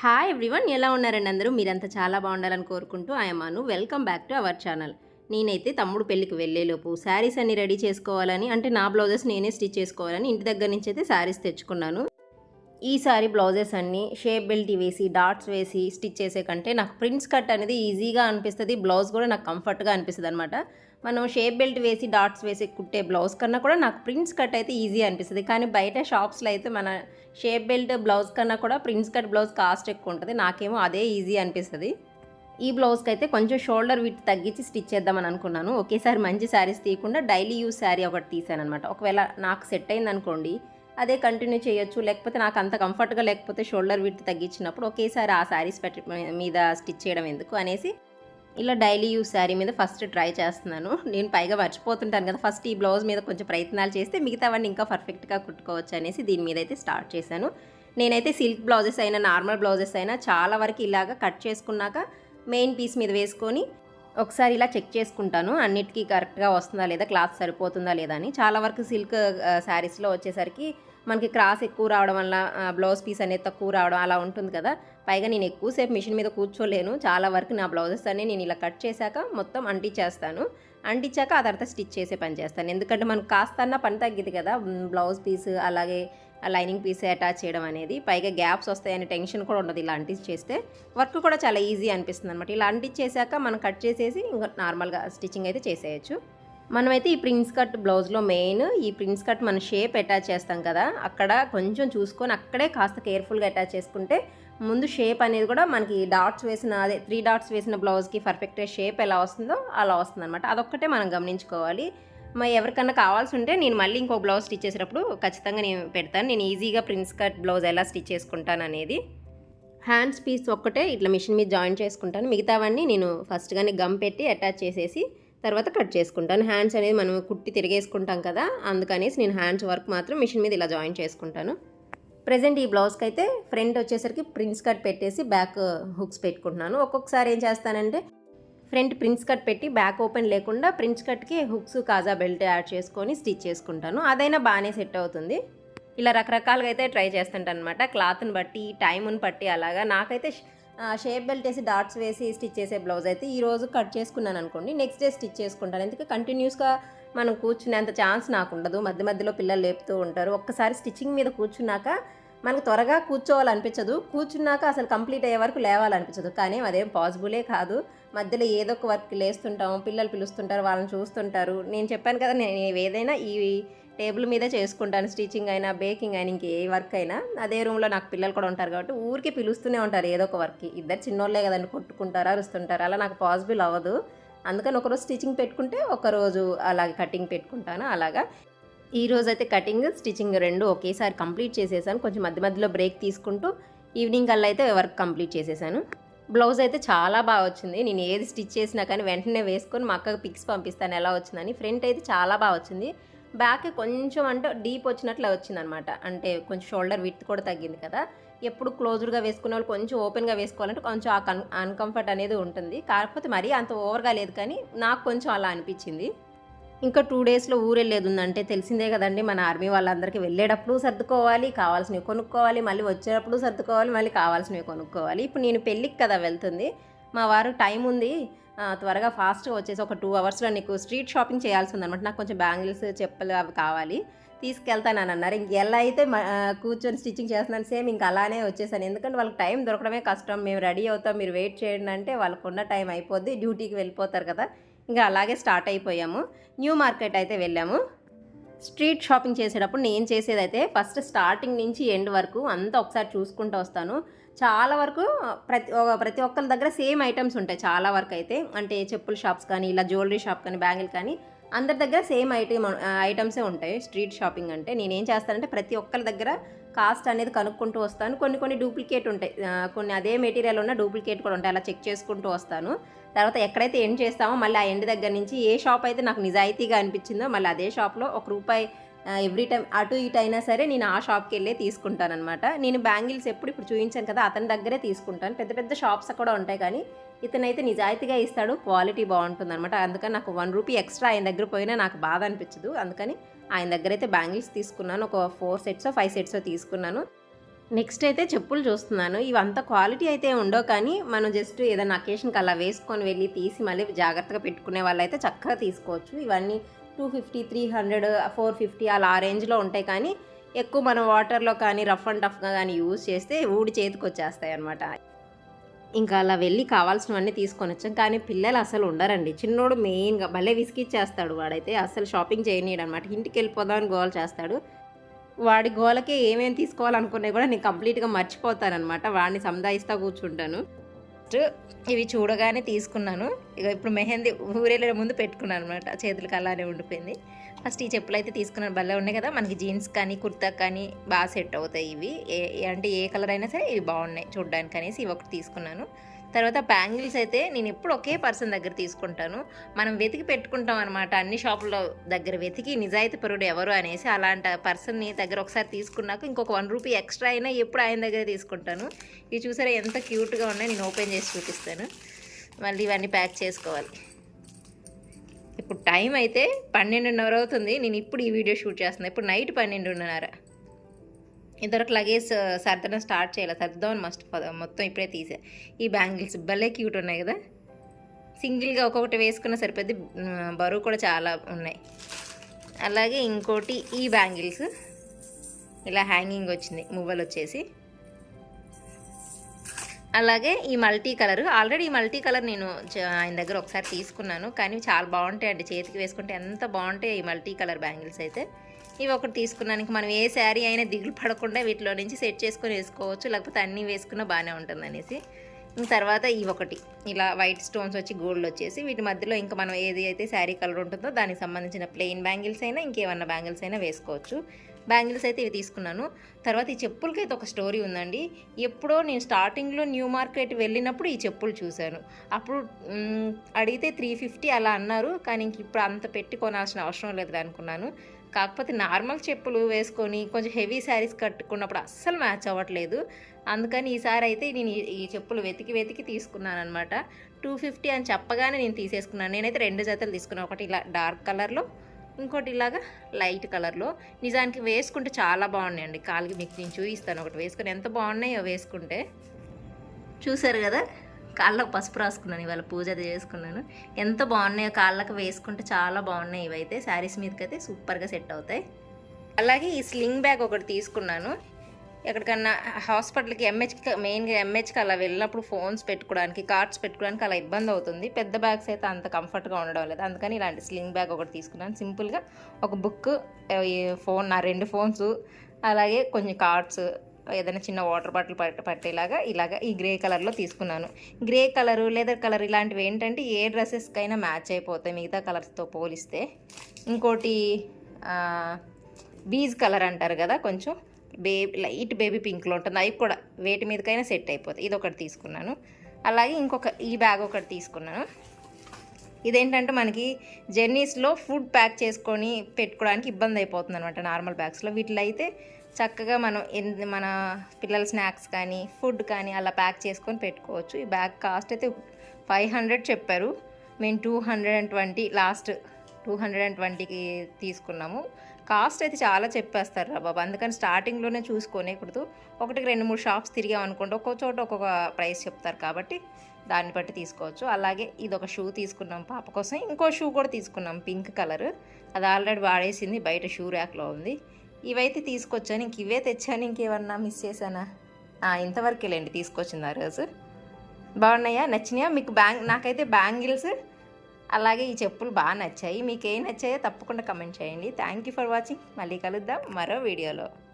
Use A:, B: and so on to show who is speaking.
A: Hi everyone ఎలా ఉన్నారండి అందరూ? మీరంతా చాలా బాగుండాలని కోరుకుంటూ ఆయమాను welcome back to our channel నేనైతే తమ్ముడు పెళ్ళికి వెళ్ళేలోపు శారీస్ అన్ని రెడీ చేసుకోవాలని అంటే నా బ్లౌజెస్ నేనే స్టిచ్ చేసుకోవాలని ఇంటి దగ్గర నుంచి అయితే శారీస్ తెచ్చుకున్నాను. ఈసారి బ్లౌజెస్ అన్నీ షేప్ బెల్ట్ వేసి డాట్స్ వేసి స్టిచ్ చేసే కంటే నాకు ప్రింట్స్ కట్ అనేది ఈజీగా అనిపిస్తుంది. బ్లౌజ్ కూడా నాకు కంఫర్ట్గా అనిపిస్తుంది అనమాట మనం షేప్ బెల్ట్ వేసి డాట్స్ వేసి కుట్టే బ్లౌజ్ కన్నా కూడా నాకు ప్రింట్స్ కట్ అయితే ఈజీ అనిపిస్తుంది. కానీ బయట షాప్స్లో అయితే మన షేప్ బెల్ట్ బ్లౌజ్ కన్నా కూడా ప్రింట్స్ కట్ బ్లౌజ్ కాస్ట్ ఎక్కువ ఉంటుంది. నాకేమో అదే ఈజీ అనిపిస్తుంది. ఈ బ్లౌజ్కి అయితే కొంచెం షోల్డర్ విత్ తగ్గించి స్టిచ్ చేద్దామని అనుకున్నాను. ఒకేసారి మంచి శారీస్ తీయకుండా డైలీ యూస్ శారీ ఒకటి తీసాను అనమాట ఒకవేళ నాకు సెట్ అయింది అనుకోండి అదే కంటిన్యూ చేయొచ్చు. లేకపోతే నాకు అంత కంఫర్ట్గా లేకపోతే షోల్డర్ విత్ తగ్గించినప్పుడు ఒకేసారి ఆ శారీస్ పెట్టి మీద స్టిచ్ చేయడం ఎందుకు అనేసి ఇలా డైలీ యూస్ శారీ మీద ఫస్ట్ ట్రై చేస్తున్నాను. నేను పైగా మర్చిపోతుంటాను కదా ఫస్ట్ ఈ బ్లౌజ్ మీద కొంచెం ప్రయత్నాలు చేస్తే మిగతావన్నీ ఇంకా పర్ఫెక్ట్గా కుట్టుకోవచ్చు అనేసి దీని మీద అయితే స్టార్ట్ చేశాను. నేనైతే సిల్క్ బ్లౌజెస్ అయినా నార్మల్ బ్లౌజెస్ అయినా చాలా వరకు ఇలాగా కట్ చేసుకున్నాక మెయిన్ పీస్ మీద వేసుకొని ఒకసారి ఇలా చెక్ చేసుకుంటాను. అన్నిటికీ కరెక్ట్గా వస్తుందా లేదా క్లాత్ సరిపోతుందా లేదా అని. చాలా వరకు సిల్క్ శారీస్లో వచ్చేసరికి మనకి క్రాస్ ఎక్కువ రావడం వల్ల బ్లౌజ్ పీస్ అనేది తక్కువ రావడం అలా ఉంటుంది కదా. పైగా నేను ఎక్కువసేపు మిషన్ మీద కూర్చోలేను. చాలా వరకు నా బ్లౌజెస్ అన్ని నేను ఇలా కట్ చేశాక మొత్తం అంటించేస్తాను. అంటించాక ఆ తర్వాత స్టిచ్ చేసే పని చేస్తాను. ఎందుకంటే మనకు కాస్తన్నా పని తగ్గిద్ది కదా. బ్లౌజ్ పీస్ అలాగే లైనింగ్ పీస్ అటాచ్ చేయడం అనేది పైగా గ్యాప్స్ వస్తాయనే టెన్షన్ కూడా ఉండదు ఇలా అంటించేస్తే వర్క్ కూడా చాలా ఈజీ అనిపిస్తుంది అనమాట ఇలా అంటించేసాక మనం కట్ చేసేసి ఇంకా నార్మల్గా స్టిచ్చింగ్ అయితే చేసేయచ్చు. మనమైతే ఈ ప్రిన్స్ కట్ బ్లౌజ్లో మెయిన్ ఈ ప్రిన్స్ కట్ మన షేప్ అటాచ్ చేస్తాం కదా అక్కడ కొంచెం చూసుకొని అక్కడే కాస్త కేర్ఫుల్గా అటాచ్ చేసుకుంటే ముందు షేప్ అనేది కూడా మనకి డాట్స్ వేసిన అదే త్రీ డాట్స్ వేసిన బ్లౌజ్కి పర్ఫెక్ట్గా షేప్ ఎలా వస్తుందో అలా వస్తుంది అనమాట అదొక్కటే మనం గమనించుకోవాలి. మరి ఎవరికన్నా కావాల్సి ఉంటే నేను మళ్ళీ ఇంకో బ్లౌజ్ స్టిచ్ చేసేటప్పుడు ఖచ్చితంగా నేను పెడతాను. నేను ఈజీగా ప్రిన్స్ కట్ బ్లౌజ్ ఎలా స్టిచ్ చేసుకుంటాను అనేది. హ్యాండ్స్ పీస్ ఒక్కటే ఇట్లా మిషన్ మీద జాయిన్ చేసుకుంటాను. మిగతావన్నీ నేను ఫస్ట్గానే గమ్ పెట్టి అటాచ్ చేసేసి తర్వాత కట్ చేసుకుంటాను. హ్యాండ్స్ అనేది మనం కుట్టి తిరిగేసుకుంటాం కదా అందుకనేసి నేను హ్యాండ్స్ వర్క్ మాత్రం మిషన్ మీద ఇలా జాయిన్ చేసుకుంటాను. ప్రజెంట్ ఈ బ్లౌజ్కి అయితే ఫ్రంట్ వచ్చేసరికి ప్రిన్స్ కట్ పెట్టేసి బ్యాక్ హుక్స్ పెట్టుకుంటున్నాను. ఒక్కొక్కసారి ఏం చేస్తానంటే ఫ్రంట్ ప్రిన్స్ కట్ పెట్టి బ్యాక్ ఓపెన్ లేకుండా ప్రిన్స్ కట్కి హుక్స్ కాజా బెల్ట్ యాడ్ చేసుకొని స్టిచ్ చేసుకుంటాను. అదైనా బాగానే సెట్ అవుతుంది. ఇలా రకరకాలుగా అయితే ట్రై చేస్తుంటాను అనమాట క్లాత్ని బట్టి టైముని బట్టి అలాగా. నాకైతే షేప్ బెల్ట్ వేసి డాట్స్ వేసి స్టిచ్ చేసే బ్లౌజ్ అయితే ఈరోజు కట్ చేసుకున్నాను అనుకోండి. నెక్స్ట్ డే స్టిచ్ చేసుకుంటాను. ఎందుకంటే కంటిన్యూస్గా మనం కూర్చునేంత ఛాన్స్ నాకు ఉండదు. మధ్య మధ్యలో పిల్లలు లేపుతూ ఉంటారు. ఒక్కసారి స్టిచ్చింగ్ మీద కూర్చున్నాక మనకు త్వరగా కూర్చోవాలనిపించదు. కూర్చున్నాక అసలు కంప్లీట్ అయ్యే వరకు లేవాలనిపించదు. కానీ అదేం పాసిబులే కాదు. మధ్యలో ఏదో ఒక వర్క్ లేస్తుంటాం పిల్లలు పిలుస్తుంటారు వాళ్ళని చూస్తుంటారు. నేను చెప్పాను కదా నేను ఏదైనా ఈ టేబుల్ మీదే చేసుకుంటాను స్టిచ్చింగ్ అయినా బేకింగ్ అయినా ఇంకే వర్క్ అయినా అదే రూమ్లో నాకు పిల్లలు కూడా ఉంటారు కాబట్టి ఊరికి పిలుస్తూనే ఉంటారు ఏదో ఒక వర్క్కి. ఇద్దరు చిన్నోళ్ళే కదండి కొట్టుకుంటారు అరుస్తుంటారు అలా నాకు పాసిబుల్ అవ్వదు. అందుకని ఒకరోజు స్టిచ్చింగ్ పెట్టుకుంటే ఒకరోజు అలాగే కటింగ్ పెట్టుకుంటాను అలాగా. ఈ రోజు అయితే కటింగ్ స్టిచ్చింగ్ రెండు ఒకేసారి కంప్లీట్ చేసేసాను. కొంచెం మధ్య మధ్యలో బ్రేక్ తీసుకుంటూ ఈవినింగ్ కల్లా అయితే వర్క్ కంప్లీట్ చేసేసాను. బ్లౌజ్ అయితే చాలా బాగా వచ్చింది. నేను ఏది స్టిచ్ చేసినా కానీ వెంటనే వేసుకొని మా అక్కకి పిక్స్ పంపిస్తాను ఎలా వచ్చిందని. ఫ్రంట్ అయితే చాలా బాగా వచ్చింది. బ్యాక్ కొంచెం అంటే డీప్ వచ్చినట్లు వచ్చిందనమాట. అంటే కొంచెం షోల్డర్ విత్ కూడా తగ్గింది కదా. ఎప్పుడు క్లోజ్డ్గా వేసుకునే వాళ్ళు కొంచెం ఓపెన్గా వేసుకోవాలంటే కొంచెం ఆ కన్ అన్కంఫర్ట్ అనేది ఉంటుంది. కాకపోతే మరీ అంత ఓవర్గా లేదు కానీ నాకు కొంచెం అలా అనిపించింది. ఇంకా టూ డేస్లో ఊరు వెళ్ళేది ఉందంటే తెలిసిందే కదండి మన ఆర్మీ వాళ్ళందరికీ వెళ్ళేటప్పుడు సర్దుకోవాలి కావాల్సినవి కొనుక్కోవాలి మళ్ళీ వచ్చేటప్పుడు సర్దుకోవాలి మళ్ళీ కావాల్సినవి కొనుక్కోవాలి. ఇప్పుడు నేను పెళ్ళికి కదా వెళ్తుంది మా వారు టైం ఉంది త్వరగా ఫాస్ట్గా వచ్చేసి ఒక టూ అవర్స్లో నీకు స్ట్రీట్ షాపింగ్ చేయాల్సి ఉందన్నమాట. నాకు కొంచెం బ్యాంగిల్స్ చెప్పులు అవి కావాలి తీసుకెళ్తానని అన్నారు. ఇంక ఎలా అయితే కూర్చొని స్టిచ్చింగ్ చేస్తున్నాను సేమ్ ఇంకా అలానే వచ్చేసాను. ఎందుకంటే వాళ్ళకి టైం దొరకడమే కష్టం మేము రెడీ అవుతాం మీరు వెయిట్ చేయండి అంటే వాళ్ళకున్న టైం అయిపోద్ది డ్యూటీకి వెళ్ళిపోతారు కదా. ఇంకా అలాగే స్టార్ట్ అయిపోయాము. న్యూ మార్కెట్ అయితే వెళ్ళాము. స్ట్రీట్ షాపింగ్ చేసేటప్పుడు నేను చేసేదైతే ఫస్ట్ స్టార్టింగ్ నుంచి ఎండ్ వరకు అంతా ఒకసారి చూసుకుంటూ వస్తాను. చాలా వరకు ప్రతి ప్రతి ఒక్కరి దగ్గర సేమ్ ఐటమ్స్ ఉంటాయి చాలా వరకు అయితే. అంటే చెప్పుల షాప్స్ కానీ ఇలా జ్యువెలరీ షాప్ కానీ బ్యాంగిల్ కానీ అందరి దగ్గర సేమ్ ఐటమ్ ఐటమ్సే ఉంటాయి. స్ట్రీట్ షాపింగ్ అంటే నేనేం చేస్తానంటే ప్రతి ఒక్కరి దగ్గర కాస్ట్ అనేది కనుక్కుంటూ వస్తాను. కొన్ని కొన్ని డూప్లికేట్ ఉంటాయి. కొన్ని అదే మెటీరియల్ ఉన్న డూప్లికేట్ కూడా ఉంటాయి. అలా చెక్ చేసుకుంటూ వస్తాను. తర్వాత ఎక్కడైతే ఎండ్ చేస్తామో మళ్ళీ ఆ ఎండ్ దగ్గర నుంచి ఏ షాప్ అయితే నాకు నిజాయితీగా అనిపించిందో మళ్ళీ అదే షాప్లో ఒక రూపాయి ఎవ్రీ టైం అటు ఇటు అయినా సరే నేను ఆ షాప్కి వెళ్ళే తీసుకుంటానమాట నేను బ్యాంగిల్స్ ఎప్పుడు ఇప్పుడు చూపించాను కదా అతని దగ్గరే తీసుకుంటాను. పెద్ద పెద్ద షాప్స్ కూడా ఉంటాయి కానీ ఇతనైతే నిజాయితీగా ఇస్తాడు క్వాలిటీ బాగుంటుంది అనమాట అందుకని నాకు వన్ రూపీ ఎక్స్ట్రా ఆయన దగ్గర పోయినా నాకు బాధ అనిపించదు. అందుకని ఆయన దగ్గర అయితే బ్యాంగిల్స్ తీసుకున్నాను. ఒక ఫోర్ సెట్స్ ఫైవ్ సెట్స్ తీసుకున్నాను. నెక్స్ట్ అయితే చెప్పులు చూస్తున్నాను. ఇవంత క్వాలిటీ అయితే ఉండవు కానీ మనం జస్ట్ ఏదైనా అకేషన్కి అలా వేసుకొని వెళ్ళి తీసి మళ్ళీ జాగ్రత్తగా పెట్టుకునే వాళ్ళైతే చక్కగా తీసుకోవచ్చు. ఇవన్నీ two fifty three hundred four fifty అలా ఆ రేంజ్లో ఉంటాయి కానీ ఎక్కువ మనం వాటర్లో కానీ రఫ్ అండ్ టఫ్గా కానీ యూజ్ చేస్తే ఊడి చేతికి వచ్చేస్తాయి అనమాట ఇంకా అలా వెళ్ళి కావాల్సినవన్నీ తీసుకొని వచ్చాం. కానీ పిల్లలు అసలు ఉండరండి. చిన్నోడు మెయిన్గా భలే విసిగిచ్చేస్తాడు వాడైతే. అసలు షాపింగ్ చేయనీయడు అనమాట ఇంటికి వెళ్ళిపోదామని గోల్ చేస్తాడు. వాడి గోలకి ఏమేమి తీసుకోవాలనుకున్నాయి కూడా నేను కంప్లీట్గా మర్చిపోతానమాట వాడిని సందాయిస్తా కూర్చుంటాను. ఫస్ట్ ఇవి చూడగానే తీసుకున్నాను. ఇక ఇప్పుడు మెహందీ ఊరేళ్ళ ముందు పెట్టుకున్నాను అనమాట చేతులకు అలానే ఉండిపోయింది. ఫస్ట్ ఈ చెప్పులు అయితే తీసుకున్నాను. భలే ఉన్నాయి కదా! మనకి జీన్స్ కానీ కుర్తా కానీ బాగా సెట్ అవుతాయి ఇవి. ఏ అంటే ఏ కలర్ అయినా సరే ఇవి బాగున్నాయి చూడడానికి అనేసి ఇవి ఒకటి తీసుకున్నాను. తర్వాత బ్యాంగిల్స్ అయితే నేను ఎప్పుడు ఒకే పర్సన్ దగ్గర తీసుకుంటాను. మనం వెతికి పెట్టుకుంటాం అనమాట అన్ని షాపుల దగ్గర వెతికి నిజాయితీ పరుడు ఎవరు అనేసి అలాంటి పర్సన్ని దగ్గర ఒకసారి తీసుకున్నాక ఇంకొక వన్ రూపీ ఎక్స్ట్రా అయినా ఎప్పుడు ఆయన దగ్గర తీసుకుంటాను. ఇవి చూసారా ఎంత క్యూట్గా ఉన్నాయి. నేను ఓపెన్ చేసి చూపిస్తాను. మళ్ళీ ఇవన్నీ ప్యాక్ చేసుకోవాలి. ఇప్పుడు టైం అయితే పన్నెండున్నర అవుతుంది. నేను ఇప్పుడు ఈ వీడియో షూట్ చేస్తున్నాను ఇప్పుడు నైట్ పన్నెండున్నర. ఇంతవరకు లగేజ్ సర్దడం స్టార్ట్ చేయాలి? సర్దుదామని మస్ట్ మొత్తం ఇప్పుడే తీసా. ఈ బ్యాంగిల్స్ భలే క్యూట్ ఉన్నాయి కదా? సింగిల్గా ఒక్కొక్కటి వేసుకున్న సరిపోద్ది. బరువు కూడా చాలా ఉన్నాయి. అలాగే ఇంకోటి ఈ బ్యాంగిల్స్ ఇలా హ్యాంగింగ్ వచ్చింది మువ్వలు వచ్చేసి. అలాగే ఈ మల్టీ కలర్. ఆల్రెడీ ఈ మల్టీ కలర్ నేను ఆయన దగ్గర ఒకసారి తీసుకున్నాను. కానీ చాలా బాగుంటాయి అండి. చేతికి వేసుకుంటే ఎంత బాగుంటాయి ఈ మల్టీ కలర్ బ్యాంగిల్స్ అయితే. ఇవి ఒకటి తీసుకున్నాను. ఇంక మనం ఏ శారీ అయినా దిగులు పడకుండా వీటిలో నుంచి సెట్ చేసుకొని వేసుకోవచ్చు. లేకపోతే అన్నీ వేసుకున్నా బాగానే ఉంటుంది అనేసి. ఇంక తర్వాత ఇవి ఒకటి. ఇలా వైట్ స్టోన్స్ వచ్చి గోల్డ్ వచ్చేసి వీటి మధ్యలో ఇంకా మనం ఏది అయితే శారీ కలర్ ఉంటుందో దానికి సంబంధించిన ప్లెయిన్ బ్యాంగిల్స్ అయినా ఇంకేమన్నా బ్యాంగిల్స్ అయినా వేసుకోవచ్చు. బ్యాంగిల్స్ అయితే ఇవి తీసుకున్నాను. తర్వాత ఈ చెప్పులకి అయితే ఒక స్టోరీ ఉందండి. ఎప్పుడో నేను స్టార్టింగ్లో న్యూ మార్కెట్ వెళ్ళినప్పుడు ఈ చెప్పులు చూశాను. అప్పుడు అడిగితే త్రీ ఫిఫ్టీ అలా అన్నారు. కానీ ఇంక ఇప్పుడు అంత పెట్టి కొనాల్సిన అవసరం లేదు అనుకున్నాను. కాకపోతే నార్మల్ చెప్పులు వేసుకొని కొంచెం హెవీ శారీస్ కట్టుకున్నప్పుడు అస్సలు మ్యాచ్ అవ్వట్లేదు. అందుకని ఈసారి అయితే నేను ఈ చెప్పులు వెతికి వెతికి తీసుకున్నాను అనమాట టూ ఫిఫ్టీ అని చెప్పగానే నేను తీసేసుకున్నాను. నేనైతే రెండు జతలు తీసుకున్నాను ఒకటి ఇలా డార్క్ కలర్లో ఇంకోటి ఇలాగా లైట్ కలర్లో. నిజానికి వేసుకుంటే చాలా బాగున్నాయండి. కాలుకి మీకు నేను చూపిస్తాను. ఒకటి వేసుకుని ఎంత బాగున్నాయో వేసుకుంటే. చూసారు కదా? కాళ్ళకు పసుపు రాసుకున్నాను ఇవాళ పూజ అది చేసుకున్నాను. ఎంత బాగున్నాయో కాళ్ళకు వేసుకుంటే చాలా బాగున్నాయి ఇవైతే. శారీస్ మీదకి అయితే సూపర్గా సెట్ అవుతాయి. అలాగే ఈ స్లింగ్ బ్యాగ్ ఒకటి తీసుకున్నాను. ఎక్కడికన్నా హాస్పిటల్కి ఎంహెచ్కి మెయిన్గా ఎంహెచ్కి అలా వెళ్ళినప్పుడు ఫోన్స్ పెట్టుకోవడానికి కార్డ్స్ పెట్టుకోవడానికి అలా ఇబ్బంది అవుతుంది. పెద్ద బ్యాగ్స్ అయితే అంత కంఫర్ట్గా ఉండడం లేదు. అందుకని ఇలాంటి స్లింగ్ బ్యాగ్ ఒకటి తీసుకున్నాను. సింపుల్గా ఒక బుక్ ఫోన్ నా రెండు ఫోన్స్ అలాగే కొంచెం కార్డ్స్ ఏదైనా చిన్న వాటర్ బాటిల్ పట్ట పట్టేలాగా ఇలాగ ఈ గ్రే కలర్లో తీసుకున్నాను. గ్రే కలరు లెదర్ కలర్ ఇలాంటివి ఏంటంటే ఏ డ్రెస్సెస్కైనా మ్యాచ్ అయిపోతాయి. మిగతా కలర్స్తో పోలిస్తే. ఇంకోటి బీజ్ కలర్ అంటారు కదా కొంచెం. బేబీ లైట్ బేబీ పింక్లో ఉంటుంది. అవి కూడా వేటి మీదకైనా సెట్ అయిపోతాయి. ఇది ఒకటి తీసుకున్నాను. అలాగే ఇంకొక ఈ బ్యాగ్ ఒకటి తీసుకున్నాను. ఇదేంటంటే మనకి జర్నీస్లో ఫుడ్ ప్యాక్ చేసుకొని పెట్టుకోవడానికి ఇబ్బంది అయిపోతుంది అనమాట నార్మల్ బ్యాగ్స్లో. వీటిలో అయితే చక్కగా మనం ఎన్- మన పిల్లల స్నాక్స్ కానీ ఫుడ్ కానీ అలా ప్యాక్ చేసుకొని పెట్టుకోవచ్చు. ఈ బ్యాగ్ కాస్ట్ అయితే ఫైవ్ హండ్రెడ్ చెప్పారు. మేము two hundred and twenty last two hundred and ట్వంటీకి తీసుకున్నాము. కాస్ట్ అయితే చాలా చెప్పేస్తారు రా బాబు. అందుకని స్టార్టింగ్లోనే చూసుకోనేకూడదు ఒకటికి రెండు మూడు షాప్స్ తిరిగామనుకోండి ఒక్కొక్క చోట ఒక్కొక్క ప్రైస్ చెప్తారు కాబట్టి దాన్ని బట్టి తీసుకోవచ్చు. అలాగే ఇది ఒక షూ తీసుకున్నాం పాప కోసం. ఇంకో షూ కూడా తీసుకున్నాం పింక్ కలర్. అది ఆల్రెడీ వాడేసింది బయట షూ ర్యాక్లో ఉంది. ఇవైతే తీసుకొచ్చాను. ఇంక ఇవే తెచ్చాను. ఇంకేమన్నా మిస్ చేశానా? ఆ, ఇంతవరకేలేండి తీసుకొచ్చింది ఆ రోజు. బాగున్నాయా? నచ్చినాయా? మీకు బ్యాంగ్ నాకైతే బ్యాంగిల్స్ అలాగే ఈ చెప్పులు బాగా నచ్చాయి. మీకు ఏం నచ్చాయో తప్పకుండా కమెంట్ చేయండి. Thank you for watching. మళ్ళీ కలుద్దాం మరో వీడియోలో.